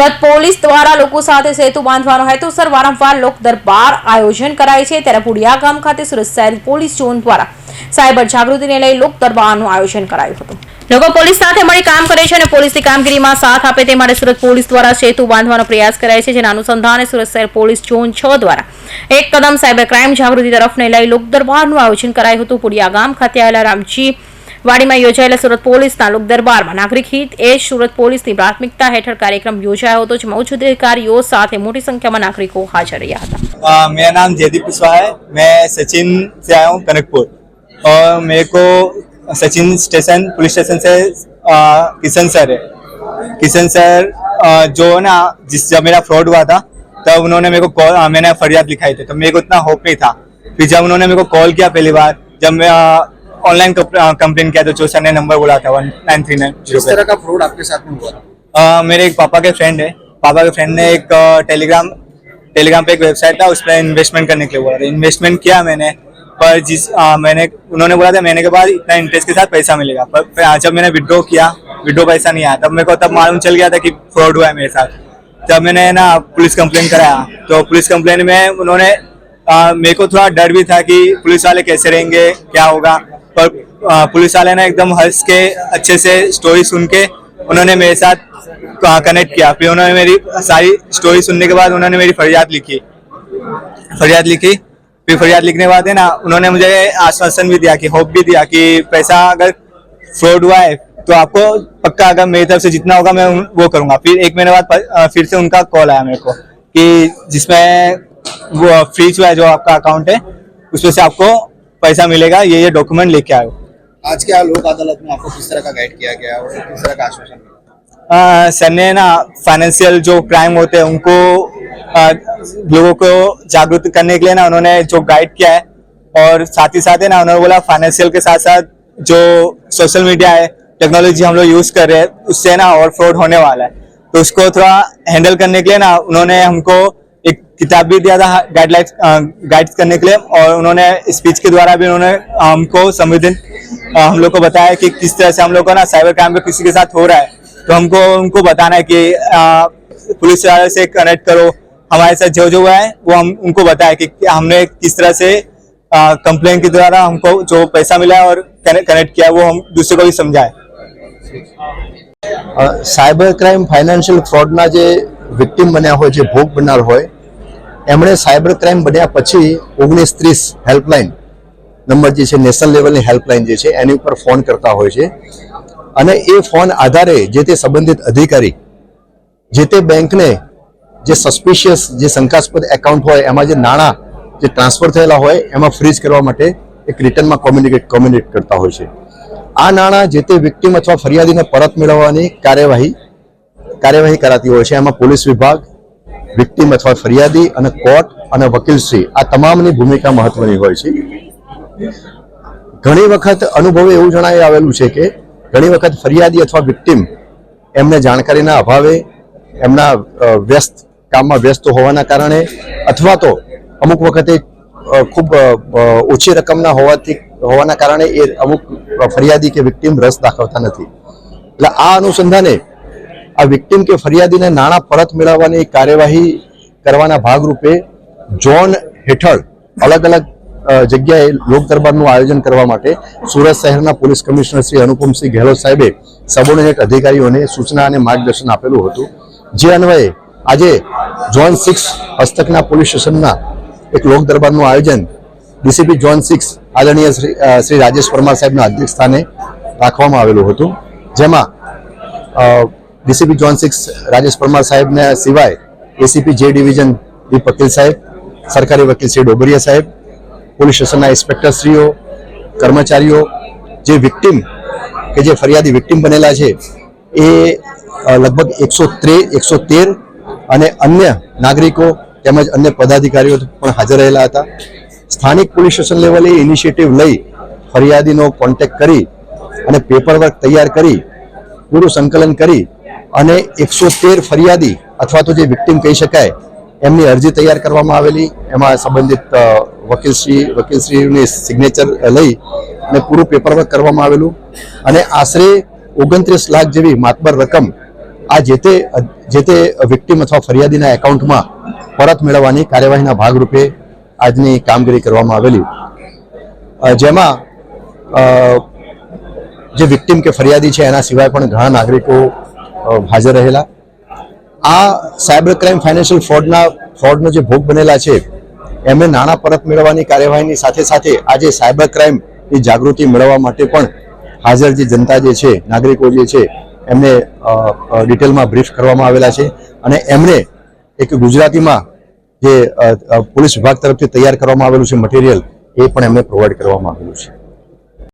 Surat police દ્વારા લોકો સાથે સેતુ બાંધવાનો હેતુસર વારંવાર લોક દરબાર આયોજન કરાય છે. ત્યારે પુડિયા ગામ ખાતે સુરત શહેર પોલીસ ઝોન દ્વારા સાયબર જાગૃતિને લઈ લોક દરબારનું આયોજન કરાયું હતું. લોકો પોલીસ સાથે મળી કામ કરે છે અને પોલીસની કામગીરીમાં સાથ આપે તે માટે સુરત પોલીસ દ્વારા સેતુ બાંધવાનો પ્રયાસ કરાય છે, જેના અનુસંધાને સુરત શહેર પોલીસ ઝોન છ દ્વારા એક કદમ સાયબર ક્રાઇમ જાગૃતિ તરફને લઈ લોક દરબારનું આયોજન કરાયું હતું. પુડિયા ગામ ખાતે આવેલા રામજી વાડીમાં યોજાયેલા સુરત પોલીસના લોક દરબારમાં નાગરિક હિત એ સુરત પોલીસની પ્રાથમિકતા હેઠળ કાર્યક્રમ યોજાયો હતો જેમાં ઉચ્ચ અધિકારીઓ સાથે મોટી સંખ્યામાં નાગરિકો હાજર રહ્યા હતા आ, मेरा नाम जयदीप कुशवाहा है मैं सचिन से आया हूँ कनकपुर और मेरे को सचिन स्टेशन पुलिस स्टेशन से आ, किशन सर है किशन सर आ, जो है ना जिस जब मेरा फ्रॉड हुआ था तब उन्होंने मेरे को कॉल आ, मैंने फरियाद लिखाई थी तो मेरे को इतना होप नहीं था फिर जब उन्होंने मेरे को कॉल किया पहली बार जब मैं ऑनलाइन कंप्लेन किया तो जो सर ने नंबर बोला था वन नाइन थ्री नाइन किस तरह का फ्रॉड आपके साथ में हुआ था? मेरे एक पापा के फ्रेंड है। पापा के फ्रेंड ने एक टेलीग्राम टेलीग्राम पे एक वेबसाइट था उस पर इन्वेस्टमेंट करने के लिए बोला था। इन्वेस्टमेंट किया मैंने पर जिस अ, मैंने उन्होंने बोला था महीने के बाद इतना इंटरेस्ट के साथ पैसा मिलेगा। पर जब मैंने विड्रॉ किया विड्रॉ पैसा नहीं आया तब मेरे को तब मालूम चल गया था कि फ्रॉड हुआ है मेरे साथ। जब मैंने ना पुलिस कंप्लेन कराया तो पुलिस कंप्लेन में उन्होंने मेरे को थोड़ा डर भी था कि पुलिस वाले कैसे रहेंगे क्या होगा। पर पुलिस वाले ने एकदम हंस के, अच्छे से स्टोरी सुन के उन्होंने मेरे साथ कनेक्ट किया। फिर उन्होंने मेरी सारी स्टोरी सुनने के बाद उन्होंने मेरी फरियाद लिखी। फरियाद लिखी। फिर फरियाद लिखने के बाद है ना, उन्होंने मुझे आश्वासन भी दिया कि होप भी दिया कि पैसा अगर फ्रॉड हुआ है तो आपको पक्का अगर मेरी तरफ़ से जितना होगा मैं वो करूँगा। फिर एक महीने बाद फिर से उनका कॉल आया मेरे को कि जिसमें वो फ्रीज हुआ है जो आपका अकाउंट है, उसमें से आपको पैसा मिलेगा ये ये डॉक्यूमेंट लेके आयो। आज क्या लोक अदालत में आपको किस तरह का गाइड किया गया और किस तरह का आश्वासन सर ने ना फाइनेंशियल जो क्राइम होते हैं उनको अ, लोगों को जागरूक करने के लिए ना उन्होंने जो गाइड किया है और साथ ही साथ है ना उन्होंने बोला फाइनेंशियल के साथ साथ जो सोशल मीडिया है टेक्नोलॉजी हम लोग यूज़ कर रहे हैं उससे ना और फ्रॉड होने वाला है। तो उसको थोड़ा हैंडल करने के लिए ना उन्होंने हमको किताब भी दिया था गाइडलाइंस गाइड करने के लिए और उन्होंने स्पीच के द्वारा भी उन्होंने हमको संवेदन अ, हम लोग को बताया कि किस तरह से हम लोग को ना साइबर क्राइम पे किसी के साथ हो रहा है तो हमको उनको बताना है कि अ, पुलिस वाले से कनेक्ट करो हमारे साथ जो जो हुआ है वो हम उनको बताया कि कि हमने किस तरह से कंप्लेन के द्वारा हमको जो पैसा मिला है और कनेक्ट किया है, वो हम दूसरे को भी समझाए અ, સાયબર ક્રાઇમ ફાઇનાન્શિયલ ફ્રોડના જે વિક્ટિમ બન્યા હોય જે ભોગ બનનાર હોય એમણે સાયબર ક્રાઇમ બન્યા પછી ઓગણીસ ત્રીસ હેલ્પલાઇન નંબર જે છે, નેશનલ લેવલની હેલ્પલાઇન જે છે, એની ઉપર ફોન કરતા હોય છે. અને એ ફોન આધારે જે તે સંબંધિત અધિકારી જે તે બેંકને જે સસ્પિશિયસ જે શંકાસ્પદ એકાઉન્ટ હોય, એમાં જે નાણાં જે ટ્રાન્સફર થયેલા હોય, એમાં ફ્રીઝ કરવા માટે એક રિટર્નમાં કોમ્યુનિકેટ કોમ્યુનિકેટ કરતા હોય છે. આ નાણાં જે તે વિક્ટિમ અથવા ફરિયાદીને પરત મેળવવાની કાર્યવાહી કાર્યવાહી કરાતી હોય છે. એમાં પોલીસ વિભાગ વિક્ટિમ અથવા ફરિયાદી અને કોર્ટ અને વકીલશ્રી આ તમામની ભૂમિકા મહત્વની હોય છે. ઘણી વખત અનુભવે એવું જણાવી આવેલું છે કે ઘણી વખત ફરિયાદી અથવા વિક્ટિમ એમને જાણકારીના અભાવે એમના વ્યસ્ત કામમાં વ્યસ્ત હોવાના કારણે અથવા તો અમુક વખતે ખૂબ ઓછી રકમના હોવાથી, હોવાના કારણે એ અમુક ફરિયાદી કે વિક્ટિમ રસ દાખવતા નથી. એટલે આ અનુસંધાને આ વિક્ટીમ કે ફરિયાદીને નાણાં પરત મેળવવાની કાર્યવાહી કરવાના ભાગરૂપે ઝોન હેઠળ અલગ અલગ જગ્યાએ લોક દરબારનું આયોજન કરવા માટે સુરત શહેરના પોલીસ કમિશનર શ્રી અનુપમસિંહ ગેહલોત સાહેબે સબોર્ડિનેટ અધિકારીઓને સૂચના અને માર્ગદર્શન આપેલું હતું. જે અન્વયે આજે ઝોન સિક્સ હસ્તકના પોલીસ સ્ટેશનના એક લોક દરબારનું આયોજન ડીસીપી ઝોન સિક્સ આદરણીય શ્રી શ્રી રાજેશ પરમાર સાહેબના અધ્યક્ષ સ્થાને રાખવામાં આવેલું હતું. જેમાં DCP zone six, Rajesh Parmar સાહેબને સિવાય એસીપી જે ડિવિઝન દીપ પટેલ સાહેબ, સરકારી વકીલ શ્રી ડોબરિયા સાહેબ, પોલીસ સ્ટેશનના ઇન્સ્પેક્ટરશ્રીઓ કર્મચારીઓ, જે વિક્ટિમ કે જે ફરિયાદી વિક્ટિમ બનેલા છે, એ લગભગ એકસો ત્રે, એકસો તેર અને અન્ય નાગરિકો તેમજ અન્ય પદાધિકારીઓ પણ હાજર રહેલા હતા. સ્થાનિક પોલીસ સ્ટેશન લેવલે ઇનિશિયેટિવ લઈ ફરિયાદીનો કોન્ટેક્ટ કરી અને પેપર વર્ક તૈયાર કરી, પૂરું સંકલન કરી અને એકસો તેર ફરિયાદી, અથવા તો જે વિક્ટિમ કહી શકાય, એમની અરજી તૈયાર કરવામાં આવેલી. એમાં સંબંધિત વકીલશ્રી, વકીલશ્રીની સિગ્નેચર લઈ અને પૂરું પેપરવર્ક કરવામાં આવેલું. અને આશરે ઓગણત્રીસ લાખ જેવી માતબર રકમ આ જે તે જે તે વિક્ટિમ અથવા ફરિયાદીના એકાઉન્ટમાં પરત મેળવવાની કાર્યવાહીના ભાગરૂપે આજની કામગીરી કરવામાં આવેલી. જેમાં જે વિક્ટિમ કે ફરિયાદી છે, એના સિવાય પણ ઘણા નાગરિકો હાજર રહેલા. આ સાયબર ક્રાઇમ ફાઇનાન્શિયલ ફ્રોડના, ફ્રોડનો જે ભોગ બનેલા છે, એમને નાણાં પરત મેળવવાની કાર્યવાહીની સાથે સાથે આજે સાયબર ક્રાઇમની જાગૃતિ મેળવવા માટે પણ હાજર જે જનતા જે છે, નાગરિકો જે છે, એમને ડિટેલમાં બ્રીફ કરવામાં આવેલા છે અને એમને એક ગુજરાતીમાં જે પોલીસ વિભાગ તરફથી તૈયાર કરવામાં આવેલું છે મટીરિયલ, એ પણ એમને પ્રોવાઈડ કરવામાં આવેલું છે.